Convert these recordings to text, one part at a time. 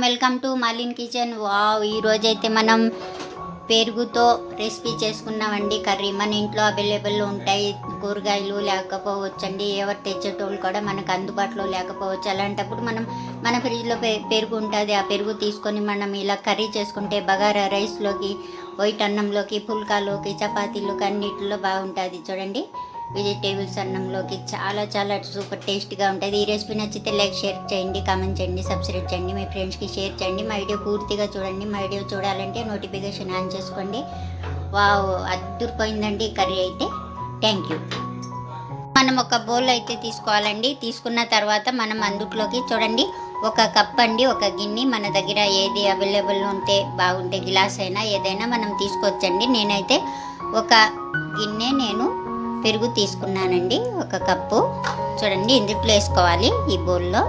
Welcome to Malin kitchen wow ఈరోజు అయితే మనం పెరుగుతో రెసిపీ చేసుకున్నామండి కర్రీ. మన ఇంట్లో అవైలబుల్ ఉంటాయి. కూరగాయలు లేకపోవచ్చండి. ఎవరు తెచ్చేటోళ్ళు కూడా మనకు అందుబాటులో లేకపోవచ్చు. అలాంటప్పుడు మనం మన ఫ్రిడ్జ్లో పె పెరుగు ఉంటుంది. ఆ పెరుగు తీసుకొని మనం ఇలా కర్రీ చేసుకుంటే బగారా రైస్లోకి వైట్ అన్నంలోకి పుల్కాలోకి చపాతీలోకి అన్నిటిలో బాగుంటుంది. చూడండి. వెజిటేబుల్స్ అన్నంలోకి చాలా చాలా సూపర్ టేస్ట్గా ఉంటుంది. ఈ రెసిపీ నచ్చితే లైక్ షేర్ చేయండి కామెంట్ చేయండి సబ్స్క్రైబ్ చేయండి మీ ఫ్రెండ్స్కి షేర్ చేయండి. మా వీడియో పూర్తిగా చూడండి. మా వీడియో చూడాలంటే నోటిఫికేషన్ ఆన్ చేసుకోండి. వావ్ అద్దరిపోయిందండి కర్రీ అయితే. Thank you. మనం ఒక బౌల్ అయితే తీసుకోవాలండి. తీసుకున్న తర్వాత మనం అందుట్లోకి చూడండి. ఒక కప్ అండి ఒక గిన్నె. మన దగ్గర ఏది అవైలబుల్ ఉంటే బాగుంటే గ్లాస్ అయినా ఏదైనా మనం తీసుకోవచ్చండి. నేనైతే ఒక గిన్నె నేను పెరుగు తీసుకున్నానండి ఒక కప్పు. చూడండి ఇందుట్లో వేసుకోవాలి ఈ బౌల్లో?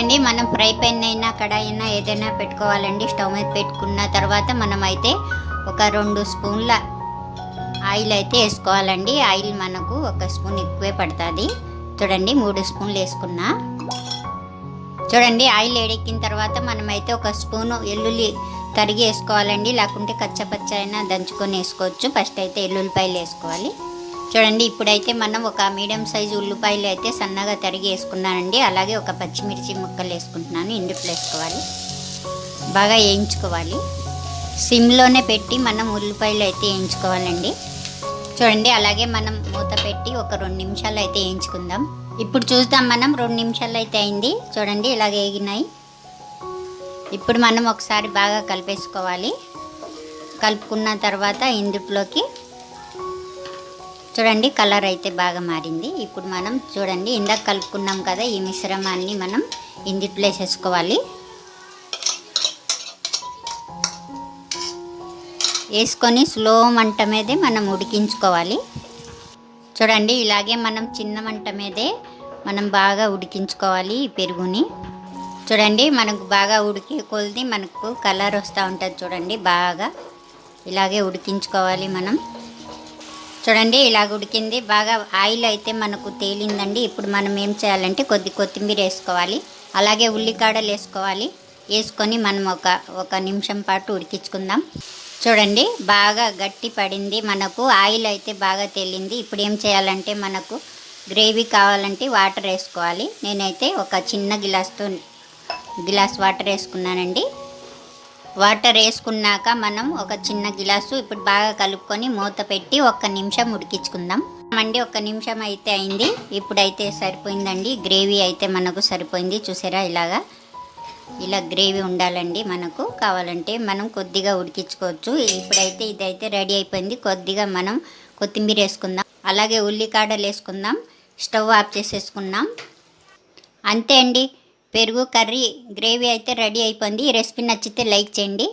అండి మనం ఫ్రై పెన్ అయినా కడాయి అయినా ఏదైనా పెట్టుకోవాలండి స్టవ్ మీద పెట్టుకున్న తర్వాత మనం అయితే ఒక రెండు స్పూన్ల ఆయిల్ అయితే వేసుకోవాలండి. ఆయిల్ మనకు ఒక స్పూన్ ఎక్కువే పడుతుంది. చూడండి మూడు స్పూన్లు వేసుకున్నా. చూడండి ఆయిల్ వేడెక్కిన తర్వాత మనమైతే ఒక స్పూను ఎల్లుల్లి తరిగి వేసుకోవాలండి. లేకుంటే కచ్చపచ్చ అయినా దంచుకొని వేసుకోవచ్చు. ఫస్ట్ అయితే ఎల్లుల్లిపాయలు వేసుకోవాలి. చూడండి ఇప్పుడైతే మనం ఒక మీడియం సైజు ఉల్లిపాయలు అయితే సన్నగా తరిగి వేసుకున్నానండి. అలాగే ఒక పచ్చిమిర్చి ముక్కలు వేసుకుంటున్నాను ఇందుట్లో వేసుకోవాలి. బాగా వేయించుకోవాలి. సిమ్లోనే పెట్టి మనం ఉల్లిపాయలు అయితే వేయించుకోవాలండి. చూడండి అలాగే మనం మూత పెట్టి ఒక రెండు నిమిషాలు అయితే వేయించుకుందాం. ఇప్పుడు చూద్దాం మనం రెండు నిమిషాలు అయితే అయింది. చూడండి ఇలాగ వేగినాయి. ఇప్పుడు మనం ఒకసారి బాగా కలిపేసుకోవాలి. కలుపుకున్న తర్వాత ఇందుట్లోకి చూడండి కలర్ అయితే బాగా మారింది. ఇప్పుడు మనం చూడండి ఇందాక కలుపుకున్నాం కదా ఈ మిశ్రమాన్ని మనం ఇందిట్లో వేసేసుకోవాలి వేసుకొని స్లో మంట మీదే మనం ఉడికించుకోవాలి. చూడండి ఇలాగే మనం చిన్న మంట మీదే మనం బాగా ఉడికించుకోవాలి ఈ పెరుగుని. చూడండి మనకు బాగా ఉడికే కొలిది మనకు కలర్ వస్తూ ఉంటుంది చూడండి బాగా ఇలాగే ఉడికించుకోవాలి మనం. చూడండి ఇలాగ ఉడికింది. బాగా ఆయిల్ అయితే మనకు తేలిందండి. ఇప్పుడు మనం ఏం చేయాలంటే కొద్ది కొత్తిమీర వేసుకోవాలి. అలాగే ఉల్లికాడలు వేసుకోవాలి. వేసుకొని మనం ఒక ఒక నిమిషం పాటు ఉడికించుకుందాం. చూడండి బాగా గట్టి పడింది. మనకు ఆయిల్ అయితే బాగా తేలింది. ఇప్పుడు ఏం చేయాలంటే మనకు గ్రేవీ కావాలంటే వాటర్ వేసుకోవాలి. నేనైతే ఒక చిన్న గిలాస్తో గిలాస్ వాటర్ వేసుకున్నానండి. వాటర్ వేసుకున్నాక మనం ఒక చిన్న గిలాసు ఇప్పుడు బాగా కలుపుకొని మూత పెట్టి ఒక్క నిమిషం ఉడికించుకుందాం. అండి ఒక నిమిషం అయితే అయింది. ఇప్పుడైతే సరిపోయిందండి. గ్రేవీ అయితే మనకు సరిపోయింది. చూసారా ఇలాగా? ఇలా గ్రేవీ ఉండాలండి మనకు. కావాలంటే మనం కొద్దిగా ఉడికించుకోవచ్చు. ఇప్పుడైతే ఇదైతే రెడీ అయిపోయింది. కొద్దిగా మనం కొత్తిమీర వేసుకుందాం. అలాగే ఉల్లికాడలు వేసుకుందాం. స్టవ్ ఆఫ్ చేసేసుకుందాం. అంతే అండి. పెరుగు కర్రీ గ్రేవీ అయితే రెడీ అయిపోయింది. ఈ రెసిపీ నచ్చితే లైక్ చేయండి.